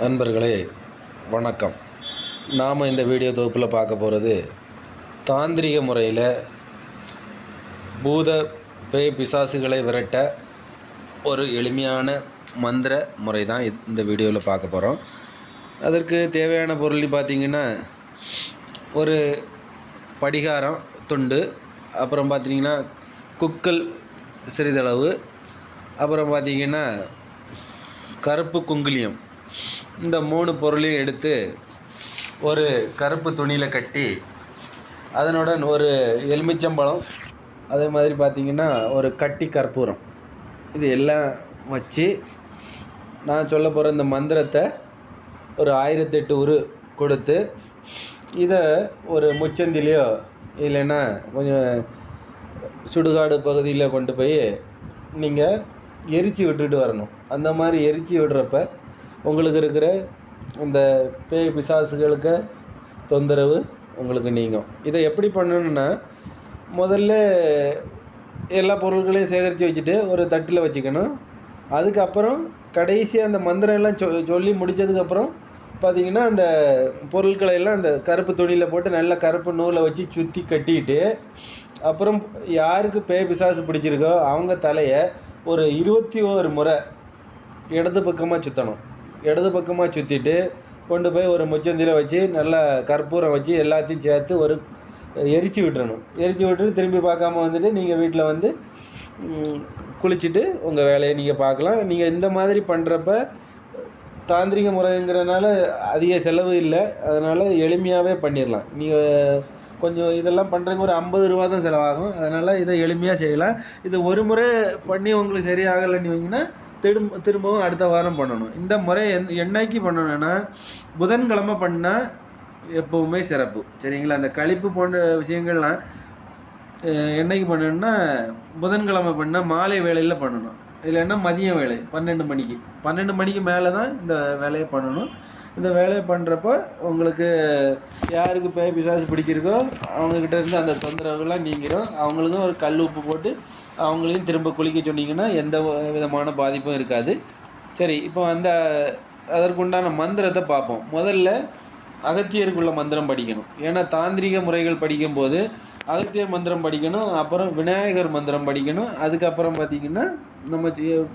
நண்பர்களே வணக்கம். நாம் இந்த வீடியோ தொகுப்பில் பார்க்க போகிறது தாந்திரிக முறையில் பூத பேய் பிசாசுகளை விரட்ட ஒரு எளிமையான மந்திர முறை தான் இது- இந்த வீடியோவில் பார்க்க போகிறோம் அதற்கு தேவையான பொருள் பார்த்திங்கன்னா ஒரு படிகாரம் துண்டு அப்புறம் பார்த்தீங்கன்னா குக்கல் சிறிதளவு அப்புறம் பார்த்தீங்கன்னா கருப்பு குங்குலியம். இந்த மூணு பொருளையும் எடுத்து ஒரு கருப்பு துணியில் கட்டி அதனுடன் ஒரு எலுமிச்சம்பழம் அதே மாதிரி பார்த்தீங்கன்னா ஒரு கட்டி கற்பூரம். இது எல்லாம் வச்சு நான் சொல்ல போகிற இந்த மந்திரத்தை ஒரு ஆயிரத்தெட்டு உரு கொடுத்து இதை ஒரு முச்சந்திலையோ இல்லைன்னா கொஞ்சம் சுடுகாடு பகுதியில் கொண்டு போய் நீங்கள் எரிச்சு விட்டுட்டு வரணும். அந்த மாதிரி எரிச்சு விடுறப்ப உங்களுக்கு இருக்கிற இந்த பேய் பிசாசுகளுக்கு தொந்தரவு உங்களுக்கு நீங்கும். இதை எப்படி பண்ணணுன்னா முதல்ல எல்லா பொருட்களையும் சேகரித்து வச்சுட்டு ஒரு தட்டில் வச்சுக்கணும். அதுக்கப்புறம் கடைசி அந்த மந்திரம் எல்லாம் சொ சொல்லி முடித்ததுக்கப்புறம் பார்த்தீங்கன்னா அந்த பொருட்களை எல்லாம் அந்த கருப்பு துணியில் போட்டு நல்ல கருப்பு நூலை வச்சு சுற்றி கட்டிட்டு அப்புறம் யாருக்கு பேய் பிசாசு பிடிச்சிருக்கோ அவங்க தலையை ஒரு இருபத்தி ஓரு முறை இடது பக்கமாக சுற்றணும் இடது பக்கமாக சுற்றிட்டு கொண்டு போய் ஒரு முச்சந்தியில் வச்சு நல்லா கற்பூரம் வச்சு எல்லாத்தையும் சேர்த்து ஒரு எரிச்சு விட்டுறணும். எரிச்சு விட்டுட்டு திரும்பி பார்க்காம வந்துட்டு நீங்கள் வீட்டில் வந்து குளிச்சுட்டு உங்கள் வேலையை நீங்கள் பார்க்கலாம். நீங்கள் இந்த மாதிரி பண்ணுறப்ப தாந்திரிக முறைங்கிறனால அதிக செலவு இல்லை. அதனால் எளிமையாகவே பண்ணிடலாம். நீங்கள் கொஞ்சம் இதெல்லாம் பண்ணுறங்க ஒரு ஐம்பது ரூபா தான் செலவாகும். அதனால் இதை எளிமையாக செய்யலாம். இது ஒரு முறை பண்ணி உங்களுக்கு சரியாகலைன்னு வைங்கன்னா திரும்ப திரும்பவும் அடுத்த வாரம் பண்ணணும். இந்த முறை என் என்னைக்கு பண்ணணும்னா புதன்கிழமை பண்ணால் எப்போவுமே சிறப்பு. சரிங்களா? அந்த கழிப்பு போன்ற விஷயங்கள்லாம் என்னைக்கு பண்ணணும்னா புதன்கிழமை பண்ணால் மாலை வேலையில் பண்ணணும். இல்லைன்னா மதிய வேலை பன்னெண்டு மணிக்கு. பன்னெண்டு மணிக்கு மேலே தான் இந்த வேலையை பண்ணணும். இந்த வேலையை பண்ணுறப்போ உங்களுக்கு யாருக்கு பேய் பிசாசு பிடிச்சிருக்கோ அவங்கக்கிட்ட இருந்து அந்த தொந்தரவுகள்லாம் நீங்கிடும் அவங்களுக்கும் ஒரு கல் உப்பு போட்டு அவங்களையும் திரும்ப குளிக்க சொன்னீங்கன்னா எந்த விதமான பாதிப்பும் இருக்காது. சரி இப்போ அந்த அதற்குண்டான மந்திரத்தை பார்ப்போம். முதல்ல அகத்தியருக்குள்ள மந்திரம் படிக்கணும். ஏன்னா தாந்திரிக முறைகள் படிக்கும்போது அகத்தியர் மந்திரம் படிக்கணும் அப்புறம் விநாயகர் மந்திரம் படிக்கணும் அதுக்கப்புறம் பார்த்தீங்கன்னா நம்ம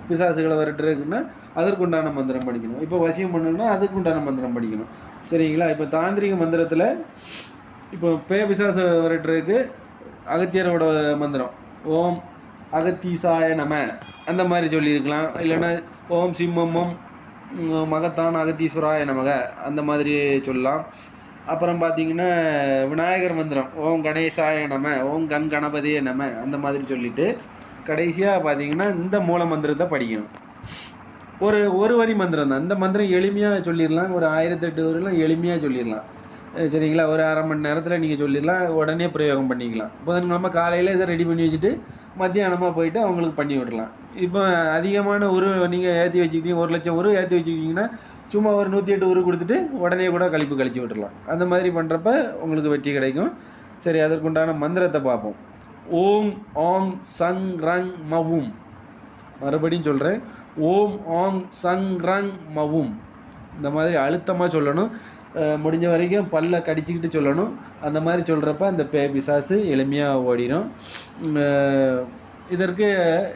பிசாசுகளை விரட்டுறதுக்குன்னா அதற்குண்டான மந்திரம் படிக்கணும். இப்போ வசியம் பண்ணணும்னா அதுக்குண்டான மந்திரம் படிக்கணும். சரிங்களா? இப்போ தாந்திரிக மந்திரத்தில் இப்போ பே பிசாசு விரட்டுறதுக்கு அகத்தியரோட மந்திரம். ஓம் அகத்தீசாய நம. அந்த மாதிரி சொல்லியிருக்கலாம். இல்லைன்னா ஓம் சிம்மம் மகத்தான் அகத்தீஸ்வராய நமக அந்த மாதிரி சொல்லலாம். அப்புறம் பார்த்தீங்கன்னா விநாயகர் மந்திரம் ஓம் கணேசாய நம ஓம் கங் கணபதியே நம அந்த மாதிரி சொல்லிட்டு கடைசியாக பார்த்தீங்கன்னா இந்த மூல மந்திரத்தை படிக்கணும். ஒரு ஒரு வரி மந்திரம் தான் இந்த மந்திரம் எளிமையாக சொல்லிடலாம் ஒரு ஆயிரத்தெட்டு வரையிலும் எளிமையாக சொல்லிடலாம் சரிங்களா? ஒரு அரை மணி நேரத்தில் நீங்கள் சொல்லிடலாம். உடனே பிரயோகம் பண்ணிக்கலாம். புதன்கிழமை காலையில் இதை ரெடி பண்ணி வச்சுட்டு மத்தியானமாக போயிட்டு அவங்களுக்கு பண்ணி விடலாம். இப்போ அதிகமான ஒரு நீங்கள் ஏற்றி வச்சுக்கிட்டீங்க ஒரு லட்சம் ஒரு ஏற்றி வச்சுக்கிட்டிங்கன்னா சும்மா ஒரு நூற்றி எட்டு உரு கொடுத்துட்டு உடனே கூட கழிப்பு கழிச்சு விட்டுறலாம். அந்த மாதிரி பண்ணுறப்ப உங்களுக்கு வெற்றி கிடைக்கும். சரி அதற்குண்டான மந்திரத்தை பார்ப்போம். ஓம் ஆங் சங் ரங் மவும். மறுபடியும் சொல்கிறேன் ஓம் ஆங் சங் ரங் மவும். இந்த மாதிரி அழுத்தமாக சொல்லணும். முடிஞ்ச வரைக்கும் பல்ல கடிச்சிக்கிட்டு சொல்லணும். அந்த மாதிரி சொல்கிறப்ப அந்த பே பிசாசு எளிமையாக ஓடிடும். இதற்கு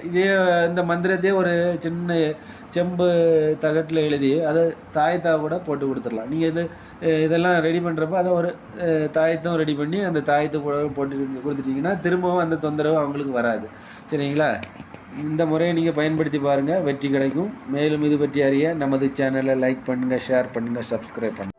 இதே இந்த மந்திரத்தையே ஒரு சின்ன செம்பு தகட்டில் எழுதி அதை தாயத்தா கூட போட்டு கொடுத்துடலாம். நீங்கள் இது இதெல்லாம் ரெடி பண்ணுறப்ப அதை ஒரு தாயத்தும் ரெடி பண்ணி அந்த தாயத்தை கூட போட்டு கொடுத்துட்டிங்கன்னா திரும்பவும் அந்த தொந்தரவு அவங்களுக்கு வராது. சரிங்களா? இந்த முறையை நீங்கள் பயன்படுத்தி பாருங்கள் வெற்றி கிடைக்கும். மேலும் இது பற்றி அறிய நமது சேனலை லைக் பண்ணுங்கள் ஷேர் பண்ணுங்கள் சப்ஸ்கிரைப் பண்ணுங்கள்